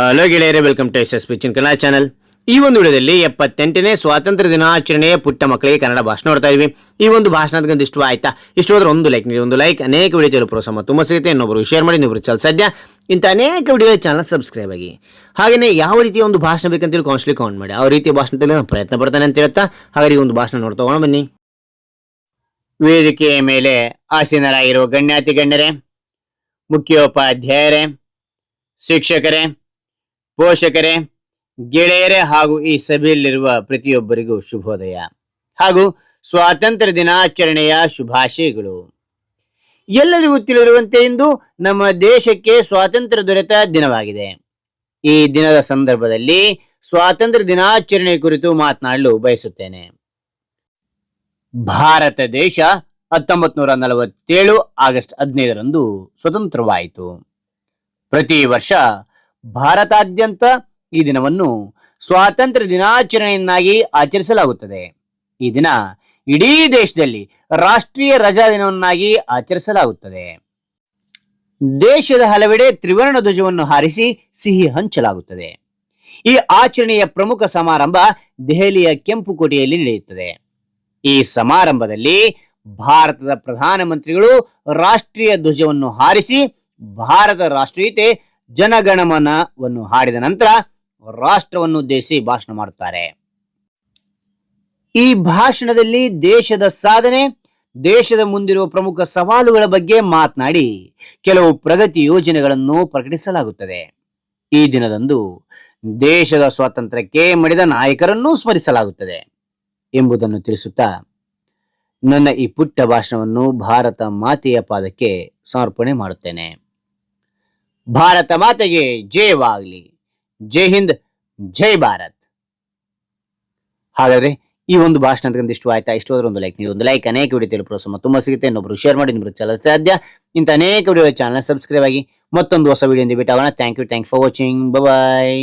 Hello ಗೆಳೆಯರೇ welcome to S S ಪಿಚಿನ್ Kannada channel ಈ ಒಂದು ವಿಡಿಯೋದಲ್ಲಿ ಎಪ್ಪತ್ತೆಂಟನೇ ಸ್ವಾತಂತ್ರ್ಯ ದಿನಾಚರಣೆಯ ಪುಟ್ಟ ಮಕ್ಕಳಿಗೆ ಕನ್ನಡ ಭಾಷಣ ನೋಡ್ತಾ ಇದ್ವಿ. ಈ ಒಂದು ಭಾಷಣದ ಇಷ್ಟು ಆಯ್ತಾ ಇಷ್ಟು ಹೋದ್ರೆ ಒಂದು ಲೈಕ್ ನೀಡಿ, ಒಂದು ಲೈಕ್ ಅನೇಕ ವಿಡಿಯೋ ಚಲೋ ಪ್ರೋತ್ಸಾಹ ತುಂಬ ಸಿಗುತ್ತೆ. ಇನ್ನೊಬ್ಬರು ಶೇರ್ ಮಾಡಿ ಇನ್ನೊಬ್ರು ಚಲ್ ಸದ್ಯ. ಇಂಥ ಅನೇಕ ವಿಡಿಯೋ ಚಾನಲ್ ಸಬ್ಸ್ಕ್ರೈಬ್ ಆಗಿ. ಹಾಗೆಯೇ ಯಾವ ರೀತಿಯ ಒಂದು ಭಾಷಣ ಬೇಕಂತೇಳಿ ಕೌನ್ಸಿಲಿಂಗ್ ಕೌಂಟ್ ಮಾಡಿ. ಆ ರೀತಿಯ ಭಾಷಣದಲ್ಲಿ ನಾನು ಪ್ರಯತ್ನ ಪಡ್ತಾನೆ ಅಂತ ಹೇಳ್ತಾ ಹಾಗೆ ಈ ಒಂದು ಭಾಷಣ ನೋಡ್ತಾ ಬನ್ನಿ. ವೇದಿಕೆಯ ಮೇಲೆ ಆಸೀನರಾಗಿರುವ ಗಣ್ಯಾತಿ ಗಣ್ಯರೇ, ಮುಖ್ಯೋಪಾಧ್ಯಾಯರೇ, ಶಿಕ್ಷಕರೇ ಪೋಷಕರೇ, ಗೆಳೆಯರೇ ಹಾಗೂ ಈ ಸಭೆಯಲ್ಲಿರುವ ಪ್ರತಿಯೊಬ್ಬರಿಗೂ ಶುಭೋದಯ ಹಾಗೂ ಸ್ವಾತಂತ್ರ್ಯ ದಿನಾಚರಣೆಯ ಶುಭಾಶಯಗಳು. ಎಲ್ಲರಿಗೂ ತಿಳಿದಿರುವಂತೆ ಇಂದು ನಮ್ಮ ದೇಶಕ್ಕೆ ಸ್ವಾತಂತ್ರ್ಯ ದೊರೆತ ದಿನವಾಗಿದೆ. ಈ ದಿನದ ಸಂದರ್ಭದಲ್ಲಿ ಸ್ವಾತಂತ್ರ್ಯ ದಿನಾಚರಣೆ ಕುರಿತು ಮಾತನಾಡಲು ಬಯಸುತ್ತೇನೆ. ಭಾರತ ದೇಶ ಹತ್ತೊಂಬತ್ ನೂರ ನಲವತ್ತೇಳು ಆಗಸ್ಟ್ ಹದಿನೈದರಂದು ಸ್ವತಂತ್ರವಾಯಿತು. ಪ್ರತಿ ವರ್ಷ ಭಾರತಾದ್ಯಂತ ಈ ದಿನವನ್ನು ಸ್ವಾತಂತ್ರ್ಯ ದಿನಾಚರಣೆಯನ್ನಾಗಿ ಆಚರಿಸಲಾಗುತ್ತದೆ. ಈ ದಿನ ಇಡೀ ದೇಶದಲ್ಲಿ ರಾಷ್ಟ್ರೀಯ ರಜಾ ದಿನವನ್ನಾಗಿ ಆಚರಿಸಲಾಗುತ್ತದೆ. ದೇಶದ ಹಲವೆಡೆ ತ್ರಿವರ್ಣ ಧ್ವಜವನ್ನು ಹಾರಿಸಿ ಸಿಹಿ ಹಂಚಲಾಗುತ್ತದೆ. ಈ ಆಚರಣೆಯ ಪ್ರಮುಖ ಸಮಾರಂಭ ದೆಹಲಿಯ ಕೆಂಪು ಕೋಟೆಯಲ್ಲಿ ನಡೆಯುತ್ತದೆ. ಈ ಸಮಾರಂಭದಲ್ಲಿ ಭಾರತದ ಪ್ರಧಾನಮಂತ್ರಿಗಳು ರಾಷ್ಟ್ರೀಯ ಧ್ವಜವನ್ನು ಹಾರಿಸಿ ಭಾರತ ರಾಷ್ಟ್ರೀಯತೆ ಜನಗಣಮನವನ್ನು ಹಾಡಿದ ನಂತರ ರಾಷ್ಟ್ರವನ್ನು ಉದ್ದೇಶಿಸಿ ಭಾಷಣ ಮಾಡುತ್ತಾರೆ. ಈ ಭಾಷಣದಲ್ಲಿ ದೇಶದ ಸಾಧನೆ, ದೇಶದ ಮುಂದಿರುವ ಪ್ರಮುಖ ಸವಾಲುಗಳ ಬಗ್ಗೆ ಮಾತನಾಡಿ ಕೆಲವು ಪ್ರಗತಿ ಯೋಜನೆಗಳನ್ನು ಪ್ರಕಟಿಸಲಾಗುತ್ತದೆ. ಈ ದಿನದಂದು ದೇಶದ ಸ್ವಾತಂತ್ರ್ಯಕ್ಕೆ ಮಡಿದ ನಾಯಕರನ್ನು ಸ್ಮರಿಸಲಾಗುತ್ತದೆ ಎಂಬುದನ್ನು ತಿಳಿಸುತ್ತಾ, ನನ್ನ ಈ ಪುಟ್ಟ ಭಾಷಣವನ್ನು ಭಾರತ ಮಾತೆಯ ಪಾದಕ್ಕೆ ಸಮರ್ಪಣೆ ಮಾಡುತ್ತೇನೆ. ಭಾರತ ಮಾತೆಗೆ ಜಯವಾಗಲಿ ಜೈ ಹಿಂದ್, ಜೈ ಭಾರತ್. ಹಾಗಾದ್ರೆ ಈ ಒಂದು ಭಾಷಣ ಅಂತ ಇಷ್ಟು ಆಯ್ತಾ ಇಷ್ಟು ಹೋದ್ರೆ ಒಂದು ಲೈಕ್ ನೀಡಿ, ಒಂದು ಲೈಕ್ ಅನೇಕ ವಿಡಿಯೋ ಪ್ರೋತ್ಸಾಹ ತುಂಬ ಸಿಗುತ್ತೆ. ಇನ್ನೊಬ್ರು ಶೇರ್ ಮಾಡಿ ಇನ್ನೊಬ್ರು ಚಾನಲ್ ಸಾಧ್ಯ. ಇಂಥ ಅನೇಕ ವಿಡಿಯೋ ಚಾನಲ್ ಸಬ್ಸ್ಕ್ರೈಬ್ ಆಗಿ ಮತ್ತೊಂದು ಹೊಸ video ಭೇಟಾಗೋಣ thank you thank for watching bye